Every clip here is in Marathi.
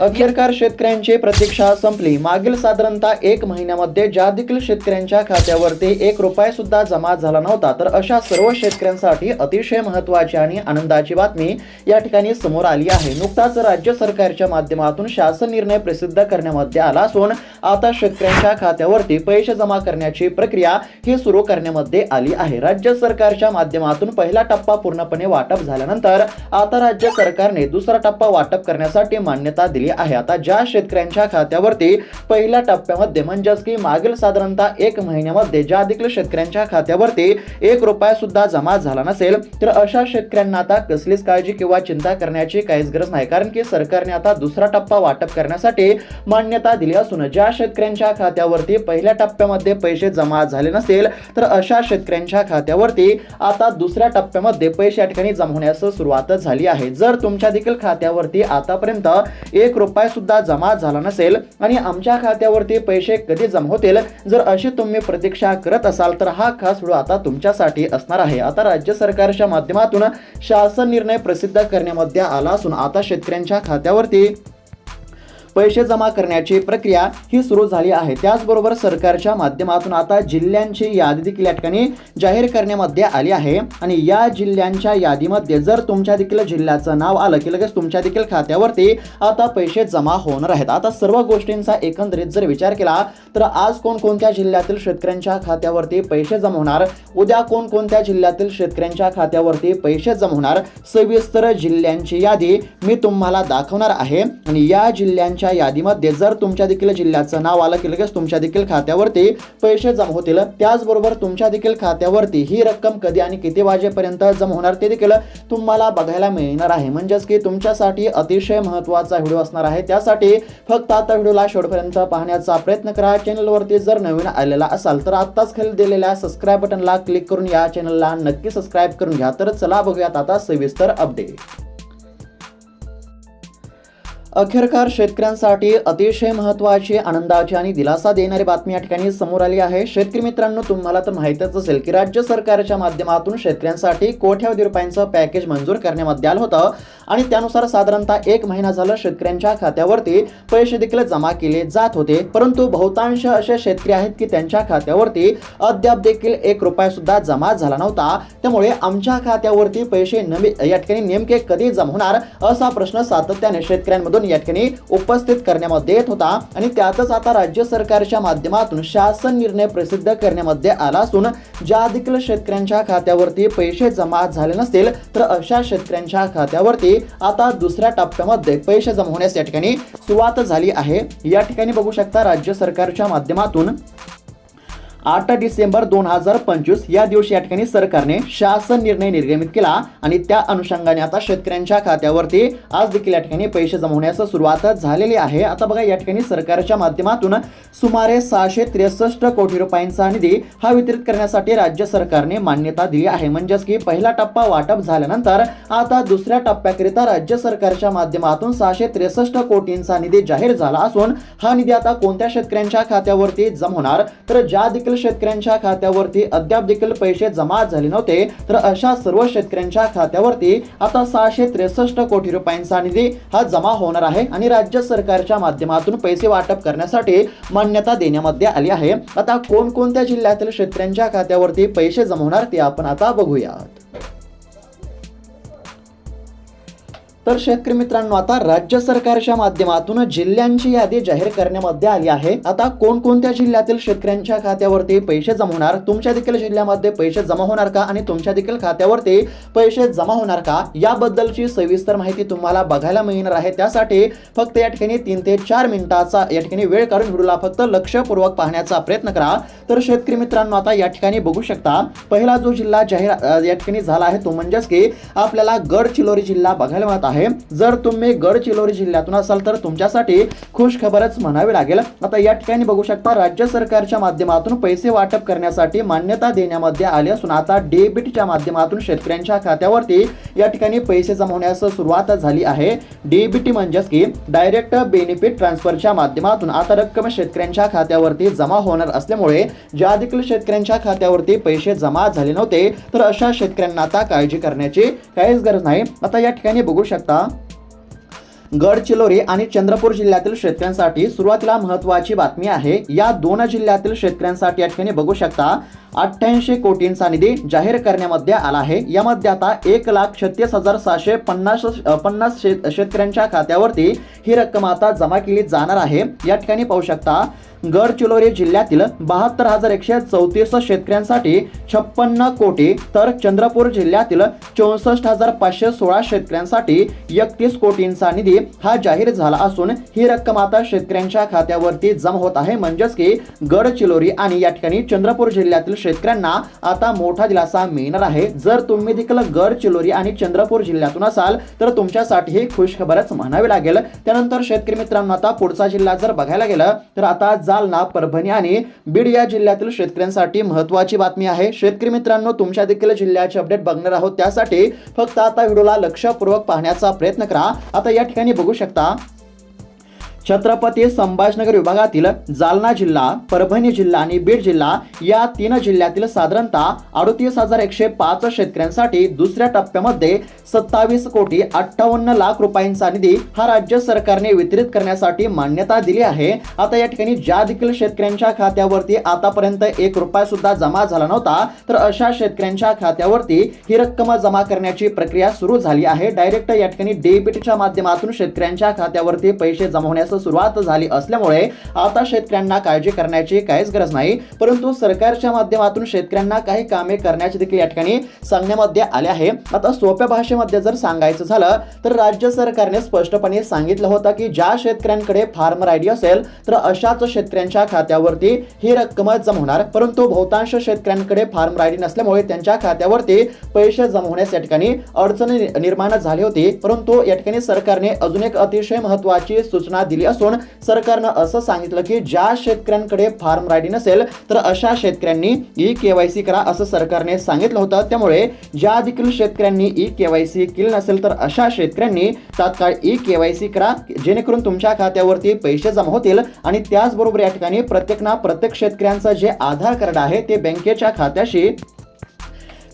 अखेरकार शेतकऱ्यांची प्रतीक्षा संपली. मागील साधारणतः एक महिन्यामध्ये ज्या देखील शेतकऱ्यांच्या खात्यावरती एक रुपया सुद्धा जमा झाला नव्हता तर अशा सर्व शेतकऱ्यांसाठी अतिशय महत्त्वाची आणि आनंदाची बातमी या ठिकाणी समोर आली आहे. नुकताच राज्य सरकारच्या माध्यमातून शासन निर्णय प्रसिद्ध करण्यामध्ये आला असून आता शेतकऱ्यांच्या खात्यावरती पैसे जमा करण्याची प्रक्रिया ही सुरू करण्यामध्ये आली आहे. राज्य सरकारच्या माध्यमातून पहिला टप्पा पूर्णपणे वाटप झाल्यानंतर आता राज्य सरकारने दुसरा टप्पा वाटप करण्यासाठी मान्यता दिली आहे. आता ज्या शेतकऱ्यांच्या खात्यावरती पहिल्या टप्प्यामध्ये म्हणजेच की मागील साधारणतः एक महिन्यामध्ये ज्या देखील शेतकऱ्यांच्या खात्यावरती एक रुपया सुद्धा जमा झाला नसेल तर अशा शेतकऱ्यांना आता कसलीच काळजी किंवा चिंता करण्याची काहीच गरज नाही. कारण की सरकारने आता दुसरा टप्पा वाटप करण्यासाठी मान्यता दिली असून ज्या शेतकऱ्यांच्या खात्यावरती पहिल्या टप्प्यामध्ये पैसे जमा झाले नसेल तर अशा शेतकऱ्यांच्या खात्यावरती आता दुसऱ्या टप्प्यामध्ये पैसे या ठिकाणी जमा होण्यास सुरुवात झाली आहे. जर तुमच्या देखील खात्यावरती आतापर्यंत एक रुपया सुद्धा जमा झाला नसेल आणि आमच्या खात्यावरती पैसे कधी जमा होतील जर अशी तुम्ही प्रतीक्षा करत असाल तर हा खास व्हिडिओ आता तुमच्यासाठी असणार आहे. आता राज्य सरकारच्या माध्यमातून शासन निर्णय प्रसिद्ध करण्यामध्ये आला असून आता शेतकऱ्यांच्या खात्यावरती पैसे जमा करण्याची प्रक्रिया ही सुरू झाली आहे. त्याचबरोबर सरकारच्या माध्यमातून आता जिल्ह्यांची यादी देखील या ठिकाणी जाहीर करण्यामध्ये आली आहे. आणि या जिल्ह्यांच्या यादीमध्ये जर तुमच्या देखील जिल्ह्याचं नाव आलं की लगेच तुमच्या देखील खात्यावरती आता पैसे जमा होणार आहेत. आता सर्व गोष्टींचा एकंदरीत जर विचार केला तर आज कोणकोणत्या जिल्ह्यातील शेतकऱ्यांच्या खात्यावरती पैसे जमा होणार? उद्या कोणकोणत्या जिल्ह्यातील शेतकऱ्यांच्या खात्यावरती पैसे जमा होणार? सविस्तर जिल्ह्यांची यादी मी तुम्हाला दाखवणार आहे. आणि या जिल्ह्यांच्या यादीमध्ये जर तुमच्या देखील जिल्ह्याचं नाव आलं की लगेच तुमच्या देखील खात्यावरती पैसे जमा होतील. त्याचबरोबर तुमच्या देखील खात्यावरती ही रक्कम कधी आणि किती वाजेपर्यंत जमा होणार ते देखील तुम्हाला बघायला मिळणार आहे. म्हणजेच की तुमच्यासाठी अतिशय महत्त्वाचा व्हिडिओ असणार आहे. त्यासाठी फक्त आता व्हिडिओला शेवटपर्यंत पाहण्याचा प्रयत्न करा. चॅनलवरती जर नवीन आलेला असाल तर आत्ताच खाली दिलेल्या सबस्क्राईब बटनला क्लिक करून या चॅनलला नक्की सबस्क्राईब करून घ्या. तर चला बघूयात आता सविस्तर अपडेट अखेरकार शेतकऱ्यांसाठी अतिशय महत्त्वाची आनंदाची आणि दिलासा देणारी बातमी या ठिकाणी समोर आली आहे. शेतकरी मित्रांनो तुम्हाला तर माहितच असेल की राज्य सरकारच्या माध्यमातून शेतकऱ्यांसाठी कोट्यावधी रुपयांचं पॅकेज मंजूर करण्यामध्ये आलं होतं आणि त्यानुसार साधारणतः एक महिना झालं शेतकऱ्यांच्या खात्यावरती पैसे देखील जमा केले जात होते. परंतु बहुतांश असे शेतकरी आहेत की त्यांच्या खात्यावरती अद्याप देखील एक रुपया सुद्धा जमा झाला नव्हता. त्यामुळे आमच्या खात्यावरती पैसे नवे या ठिकाणी नेमके कधी जमा होणार असा प्रश्न सातत्याने शेतकऱ्यांमधून या ठिकाणी उपस्थित करण्यामध्ये येत होता. आणि त्यातच आता राज्य सरकारच्या माध्यमातून शासन निर्णय प्रसिद्ध करण्यामध्ये आला असून ज्या देखील शेतकऱ्यांच्या खात्यावरती पैसे जमा झाले नसतील तर अशा शेतकऱ्यांच्या खात्यावरती आता दुसऱ्या टप्प्यामध्ये पैसे जमा होण्यास या ठिकाणी सुरुवात झाली आहे. या ठिकाणी बघू शकता राज्य सरकारच्या माध्यमातून आठ डिसेंबर दोन हजार पंचवीस या दिवशी या ठिकाणी सरकारने शासन निर्णय निर्गमित केला आणि त्या अनुषंगाने आता शेतकऱ्यांच्या खात्यावरती आज देखील या ठिकाणी पैसे जमा होण्यास सुरुवात झालेली आहे. आता बघा या ठिकाणी सरकारच्या माध्यमातून सुमारे सहाशे त्रेसष्ट कोटी रुपयांचा निधी हा वितरित करण्यासाठी राज्य सरकारने मान्यता दिली आहे. म्हणजेच की पहिला टप्पा वाटप झाल्यानंतर आता दुसऱ्या टप्प्याकरिता राज्य सरकारच्या माध्यमातून सहाशे त्रेसष्ट कोटींचा निधी जाहीर झाला असून हा निधी आता कोणत्या शेतकऱ्यांच्या खात्यावरती जमा होणार? तर ज्या देखील शेतकऱ्यांच्या खात्यावरती अद्याप देखील पैसे जमा झाले नव्हते तर अशा सर्व शेतकऱ्यांच्या खात्यावरती आता सहाशे त्रेसष्ट कोटी रुपयांचा निधी हा जमा होणार आहे आणि राज्य सरकारच्या माध्यमातून पैसे वाटप करण्यासाठी मान्यता देण्यामध्ये आली आहे. आता कोणकोणत्या जिल्ह्यातील शेतकऱ्यांच्या खात्यावरती पैसे जमवणार ते आपण आता बघूयात. तर शेतकरी मित्रांनो आता राज्य सरकारच्या माध्यमातून जिल्ह्यांची यादी जाहीर करण्यामध्ये आली आहे. आता कोणकोणत्या जिल्ह्यातील शेतकऱ्यांच्या खात्यावरती पैसे जमा होणार? तुमच्या देखील जिल्ह्यामध्ये पैसे जमा होणार का? आणि तुमच्या देखील खात्यावरती पैसे जमा होणार का? याबद्दलची सविस्तर माहिती तुम्हाला बघायला मिळणार आहे. त्यासाठी फक्त या ठिकाणी तीन ते चार मिनिटाचा या ठिकाणी वेळ काढून व्हिडिओला फक्त लक्षपूर्वक पाहण्याचा प्रयत्न करा. तर शेतकरी मित्रांनो आता या ठिकाणी बघू शकता पहिला जो जिल्हा जाहीर या ठिकाणी झाला आहे तो म्हणजेच की आपल्याला गडचिरोली जिल्हा बघायला मिळत आहे. जर तुम्ही गडचिरोली जिल्ह्यातून असाल तर तुमच्यासाठी खुश खबरच म्हणावी लागेल. आता या ठिकाणी बघू शकता राज्य सरकारच्या माध्यमातून पैसे वाटप करण्यासाठी मान्यता देण्यामध्ये आली असून आता डेबिटच्या माध्यमातून शेतकऱ्यांच्या खात्यावरती या ठिकाणी पैसे जमा होण्यास सुरुवात झाली आहे. डेबिट म्हणजेच की डायरेक्ट बेनिफिट ट्रान्सफरच्या माध्यमातून आता रक्कम शेतकऱ्यांच्या खात्यावरती जमा होणार असल्यामुळे ज्या देखील शेतकऱ्यांच्या खात्यावरती पैसे जमा झाले नव्हते तर अशा शेतकऱ्यांना आता काळजी करण्याची काहीच गरज नाही. आता या ठिकाणी बघू शकता गडचिरोली आणि चंद्रपूर जिल्ह्यातील शेतकऱ्यांसाठी सुरुवातीला महत्त्वाची बातमी आहे. या दोन जिल्ह्यातील शेतकऱ्यांसाठी या ठिकाणी बघू शकता अठ्ठ्याऐंशी कोटींचा निधी जाहीर करण्यामध्ये आला आहे. यामध्ये आता एक लाख छत्तीस हजार सहाशे पन्नास पन्नास शेत शेतकऱ्यांच्या खात्यावरती ही रक्कम आता जमा केली जाणार आहे. या ठिकाणी पाहू शकता गडचिरोली जिल्ह्यातील बहात्तर हजार एकशे चौतीस शेतकऱ्यांसाठी छप्पन्न कोटी तर चंद्रपूर जिल्ह्यातील चौसष्ट हजार पाचशे सोळा शेतकऱ्यांसाठी एकतीस कोटींचा निधी हा जाहीर झाला असून ही रक्कम आता शेतकऱ्यांच्या खात्यावरती जमा होत आहे. म्हणजेच की गडचिरोली आणि या ठिकाणी चंद्रपूर जिल्ह्यातील शेतकऱ्यांना आता मोठा दिलासा मिळणार आहे. जर तुम्ही देखील गडचिरोली आणि चंद्रपूर जिल्ह्यातून असाल तर तुमच्यासाठी ही खुशखबरच म्हणावी लागेल. त्यानंतर शेतकरी मित्रांनो आता पुढचा जिल्हा जर बघायला गेलं तर आता जालना परभणी आणि बीड या जिल्ह्यातील शेतकऱ्यांसाठी महत्वाची बातमी आहे. शेतकरी मित्रांनो तुमच्या देखील जिल्ह्याचे अपडेट बघणार आहोत. त्यासाठी फक्त आता व्हिडिओला लक्षपूर्वक पाहण्याचा प्रयत्न करा. आता या ठिकाणी बघू शकता छत्रपती संभाजनगर विभागातील जालना जिल्हा परभणी जिल्हा आणि बीड जिल्हा या तीन जिल्ह्यातील साधारणतः अडतीस हजार एकशे पाच शेतकऱ्यांसाठी दुसऱ्या टप्प्यामध्ये सत्तावीस कोटी अठ्ठावन्न लाख रुपयांचा निधी हा राज्य सरकारने वितरित करण्यासाठी मान्यता दिली आहे. आता या ठिकाणी ज्या देखील शेतकऱ्यांच्या खात्यावरती आतापर्यंत एक रुपया सुद्धा जमा झाला नव्हता तर अशा शेतकऱ्यांच्या खात्यावरती ही रक्कम जमा करण्याची प्रक्रिया सुरू झाली आहे. डायरेक्ट या ठिकाणी डेबिटच्या माध्यमातून शेतकऱ्यांच्या खात्यावरती पैसे जमा होण्यास सुरुवात झाली असल्यामुळे आता शेतकऱ्यांना काळजी करण्याची काहीच गरज नाही. परंतु सरकारच्या माध्यमातून शेतकऱ्यांना काही कामे करण्याचे देखील या ठिकाणी सांगण्यामध्ये आले आहे. आता सोप्या भाषेमध्ये जर सांगायचं झालं तर राज्य सरकारने स्पष्टपणे सांगितलं होतं की ज्या शेतकऱ्यांकडे फार्मर आयडी असेल तर अशाच शेतकऱ्यांच्या खात्यावरती ही रक्कम जमा होणार. परंतु बहुतांश शेतकऱ्यांकडे फार्मर आयडी नसल्यामुळे त्यांच्या खात्यावरती पैसे जमा होण्यास या ठिकाणी अडचणी निर्माण झाली होती. परंतु या ठिकाणी सरकारने अजून एक अतिशय महत्वाची सूचना दिली असून सरकारनं असं सांगितलं की ज्या शेतकऱ्यांकडे फार्म रायडी नसेल तर अशा शेतकऱ्यांनी ई केवायसी करा असं सरकारने सांगितलं होतं. त्यामुळे ज्या देखील शेतकऱ्यांनी ई केवायसी केली नसेल तर अशा शेतकऱ्यांनी तात्काळ ई केवायसी करा जेणेकरून तुमच्या खात्यावरती पैसे जमा होतील. आणि त्याचबरोबर या ठिकाणी प्रत्येक ना प्रत्येक शेतकऱ्यांचं जे आधार कार्ड आहे ते बँकेच्या खात्याशी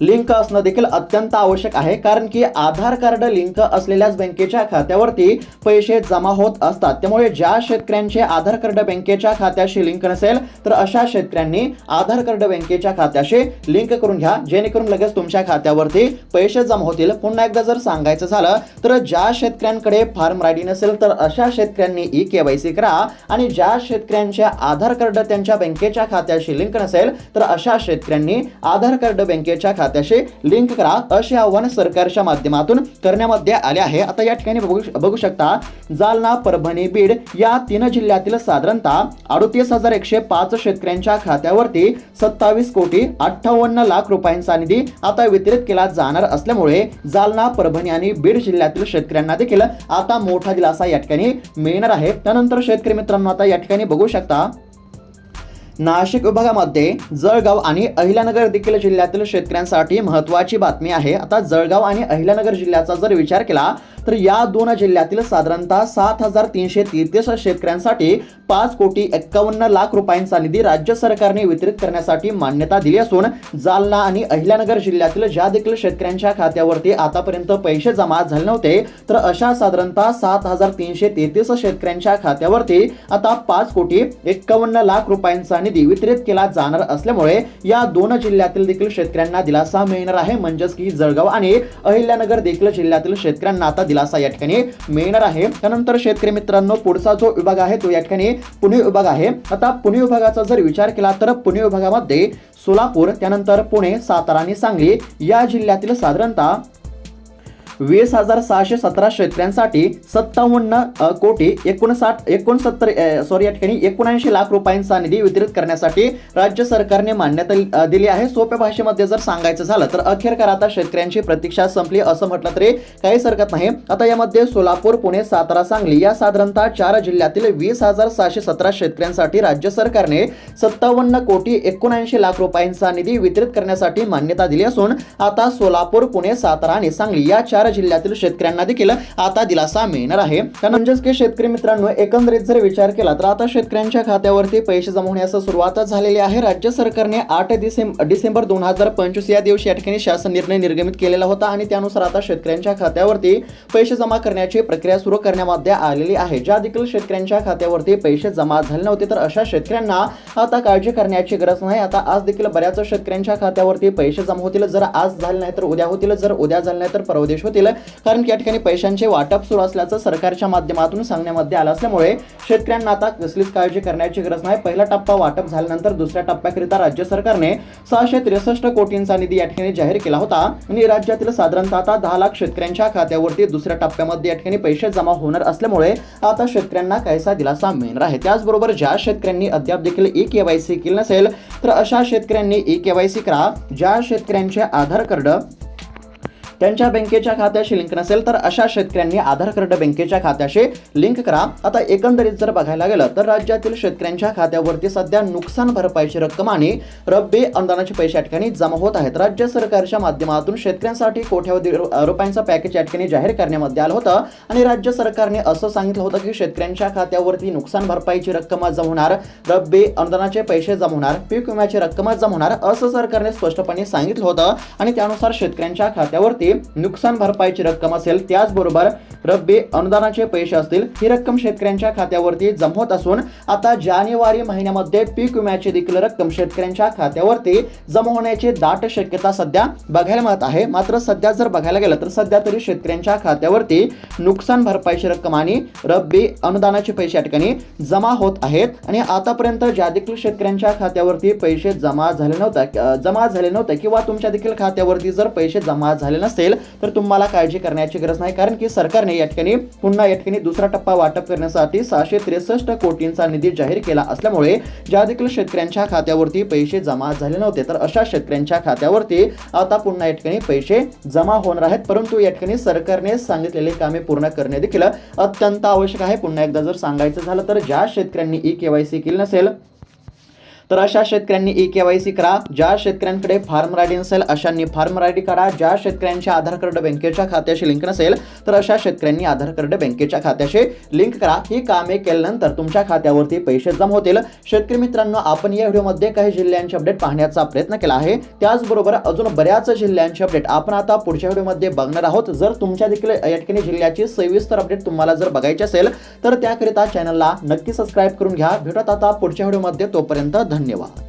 लिंक असणं देखील अत्यंत आवश्यक आहे कारण की आधार कार्ड लिंक असलेल्याच बँकेच्या खात्यावरती पैसे जमा होत असतात. त्यामुळे ज्या शेतकऱ्यांचे आधार कार्ड बँकेच्या खात्याशी लिंक नसेल तर अशा शेतकऱ्यांनी आधार कार्ड बँकेच्या खात्याशी लिंक करून घ्या जेणेकरून लगेच तुमच्या खात्यावरती पैसे जमा होतील. पुन्हा एकदा जर सांगायचं झालं तर ज्या शेतकऱ्यांकडे फार्म आयडी नसेल तर अशा शेतकऱ्यांनी ई केवायसी करा. आणि ज्या शेतकऱ्यांचे आधार कार्ड त्यांच्या बँकेच्या खात्याशी लिंक नसेल तर अशा शेतकऱ्यांनी आधार कार्ड बँकेच्या खात्या खात्याशी लिंक करा. असे आव्हान सरकारच्या माध्यमातून करण्यामध्ये आले आहे. आता या ठिकाणी बघू बघू शकता जालना परभणी बीड या तीन जिल्ह्यातील साधारणतः अडतीस हजार एकशे पाच शेतकऱ्यांच्या खात्यावरती सत्तावीस कोटी अठ्ठावन्न लाख रुपयांचा निधी आता वितरित केला जाणार असल्यामुळे जालना परभणी आणि बीड जिल्ह्यातील शेतकऱ्यांना देखील आता मोठा दिलासा या ठिकाणी मिळणार आहे. त्यानंतर शेतकरी मित्रांनो आता या ठिकाणी बघू शकता नाशिक विभागामध्ये जळगाव आणि अहिल्यानगर देखील जिल्ह्यातील शेतकऱ्यांसाठी महत्वाची बातमी आहे. आता जळगाव आणि अहिल्यानगर जिल्ह्याचा जर विचार केला तर या दोन जिल्ह्यातील साधारणतः सात हजार तीनशे तेहतीस शेतकऱ्यांसाठी पाच कोटी एक्कावन्न लाख रुपयांचा निधी राज्य सरकारने वितरित करण्यासाठी मान्यता दिली असून जालना आणि अहिल्यानगर जिल्ह्यातील ज्या देखील शेतकऱ्यांच्या खात्यावरती आतापर्यंत पैसे जमा झाले नव्हते तर अशा साधारणतः सात हजार तीनशे तेहतीस शेतकऱ्यांच्या खात्यावरती आता पाच कोटी एक्कावन्न लाख रुपयांचा निधी वितरित केला जाणार असल्यामुळे या दोन जिल्ह्यातील देखील शेतकऱ्यांना दिलासा मिळणार आहे. म्हणजेच की जळगाव आणि अहिल्यानगर देखील जिल्ह्यातील शेतकऱ्यांना आता दिला दिलासा या ठिकाणी मिळणार आहे. त्यानंतर शेतकरी मित्रांनो पुढचा जो विभाग आहे तो या ठिकाणी पुणे विभाग आहे. आता पुणे विभागाचा जर विचार केला तर पुणे विभागामध्ये सोलापूर त्यानंतर पुणे सातारा आणि सांगली या जिल्ह्यातील साधारणतः वीस हजार सहाशे सतरा शेतकऱ्यांसाठी सत्तावन्न कोटी एकोणसाठ एकोणसत्तर सॉरी या ठिकाणी एकोणऐंशी लाख रुपयांचा निधी वितरित करण्यासाठी राज्य सरकारने मान्यता दिली आहे. सोप्या भाषेमध्ये जर सांगायचं झालं तर अखेरकार आता शेतकऱ्यांची प्रतीक्षा संपली असं म्हटलं तरी काहीच हरकत नाही. आता यामध्ये सोलापूर पुणे सातारा सांगली या साधारणतः चार जिल्ह्यातील वीस हजार सहाशे सतरा शेतकऱ्यांसाठी राज्य सरकारने सत्तावन्न कोटी एकोणऐंशी लाख रुपयांचा निधी वितरित करण्यासाठी मान्यता दिली असून आता सोलापूर पुणे सातारा आणि सांगली या चार सातारा जिल्ह्यातील शेतकऱ्यांना देखील आता दिलासा मिळणार आहे. तर म्हणजेच की शेतकरी मित्रांनो एकंदरीत जर विचार केला तर आता शेतकऱ्यांच्या खात्यावरती पैसे जमा होण्यास सुरुवात झालेली आहे. राज्य सरकारने आठ डिसेंबर डिसेंबर दोन हजार पंचवीस या दिवशी या ठिकाणी शासन निर्णय निर्गमित केलेला होता आणि त्यानुसार आता शेतकऱ्यांच्या खात्यावरती पैसे जमा करण्याची प्रक्रिया सुरू करण्यामध्ये आलेली आहे. ज्या देखील शेतकऱ्यांच्या खात्यावरती पैसे जमा झाले नव्हते तर अशा शेतकऱ्यांना आता काळजी करण्याची गरज नाही. आता आज देखील बऱ्याच शेतकऱ्यांच्या खात्यावरती पैसे जमा होतील. जर आज झाले नाही तर उद्या होतील. जर उद्या झाले नाही तर परवदेश होतील. कारण की या ठिकाणी पैशांचे वाटप सुरू असल्याचं सरकारच्या माध्यमातून सांगण्यामध्ये आलं असल्यामुळे शेतकऱ्यांना आता कसलीच काळजी करण्याची गरज नाही. पहिला टप्पा वाटप झाल्यानंतर दुसऱ्या टप्प्याकरिता राज्य सरकारने सहाशे त्रेसष्ट कोटींचा निधी या ठिकाणी जाहीर केला होता. आणि राज्यातील साधारणतः आता दहा लाख शेतकऱ्यांच्या खात्यावरती दुसऱ्या टप्प्यामध्ये या ठिकाणी पैसे जमा होणार असल्यामुळे आता शेतकऱ्यांना काहीसा दिलासा मिळणार आहे. त्याचबरोबर ज्या शेतकऱ्यांनी अद्याप देखील ई केवायसी केली नसेल तर अशा शेतकऱ्यांनी ई केवायसी करा. ज्या शेतकऱ्यांचे आधार कार्ड त्यांच्या बँकेच्या खात्याशी लिंक नसेल तर अशा शेतकऱ्यांनी आधार कार्ड बँकेच्या खात्याशी लिंक करा. आता एकंदरीत जर बघायला गेलं तर राज्यातील शेतकऱ्यांच्या खात्यावरती सध्या नुकसान भरपाईची रक्कम आणि रब्बी अनुदानाचे पैसे या ठिकाणी जमा होत आहेत. राज्य सरकारच्या माध्यमातून शेतकऱ्यांसाठी कोट्यावधी रु- रुपयांचं पॅकेज या ठिकाणी जाहीर करण्यामध्ये आलं होतं आणि राज्य सरकारने असं सांगितलं होतं की शेतकऱ्यांच्या खात्यावरती नुकसान भरपाईची रक्कम जमा होणार रब्बी अनुदानाचे पैसे जमा होणार पीक विम्याची रक्कम जमा होणार असं सरकारने स्पष्टपणे सांगितलं होतं आणि त्यानुसार शेतकऱ्यांच्या खात्यावरती नुकसान भरपाईची रक्कम असेल त्याचबरोबर रब्बी अनुदानाचे पैसे असतील ही रक्कम शेतकऱ्यांच्या खात्यावरती जमा होत असून आता जानेवारी महिन्यामध्ये पीक विम्याची देखील रक्कम शेतकऱ्यांच्या खात्यावरती जमा होण्याची दाट शक्यता सध्या बघायला मिळत आहे. मात्र सध्या जर बघायला गेलं तर सध्या तरी शेतकऱ्यांच्या खात्यावरती नुकसान भरपाईची रक्कम आणि रब्बी अनुदानाचे पैसे या ठिकाणी जमा होत आहेत. आणि आतापर्यंत ज्या देखील शेतकऱ्यांच्या खात्यावरती पैसे जमा झाले नव्हते जमा झाले नव्हते किंवा तुमच्या देखील खात्यावरती जर पैसे जमा झाले नसतील तर तुम्हाला काळजी करण्याची गरज नाही. कारण की सरकारने या ठिकाणी पुन्हा या ठिकाणी दुसरा टप्पा वाटप करण्यासाठी सहाशे त्रेसष्ट कोटींचा निधी जाहीर केला असल्यामुळे ज्या देखील शेतकऱ्यांच्या खात्यावरती पैसे जमा झाले नव्हते तर अशा शेतकऱ्यांच्या खात्यावरती आता पुन्हा या ठिकाणी पैसे जमा होणार आहेत. परंतु या ठिकाणी सरकारने सांगितलेले कामे पूर्ण करणे देखील अत्यंत आवश्यक आहे. पुन्हा एकदा जर सांगायचं झालं तर ज्या शेतकऱ्यांनी ई केवायसी केली नसेल तर अशा शेतकऱ्यांनी ई केवायसी करा. ज्या शेतकऱ्यांकडे फार्म आयडी नसेल अशांनी फार्म आयडी काढा. ज्या शेतकऱ्यांच्या आधार कार्ड बँकेच्या खात्याशी लिंक नसेल तर अशा शेतकऱ्यांनी आधार कार्ड बँकेच्या खात्याशी लिंक करा. ही कामे केल्यानंतर तुमच्या खात्यावरती पैसे जमा होतील. शेतकरी मित्रांनो आपण या व्हिडिओमध्ये काही जिल्ह्यांचे अपडेट पाहण्याचा प्रयत्न केला आहे. त्याचबरोबर अजून बऱ्याच जिल्ह्यांचे अपडेट आपण आता पुढच्या व्हिडिओमध्ये बघणार आहोत. जर तुमच्या देखील या ठिकाणी जिल्ह्याची सविस्तर अपडेट तुम्हाला जर बघायची असेल तर त्याकरिता चॅनलला नक्की सबस्क्राईब करून घ्या. भेटत आता पुढच्या व्हिडिओमध्ये. तोपर्यंत धन्यवाद.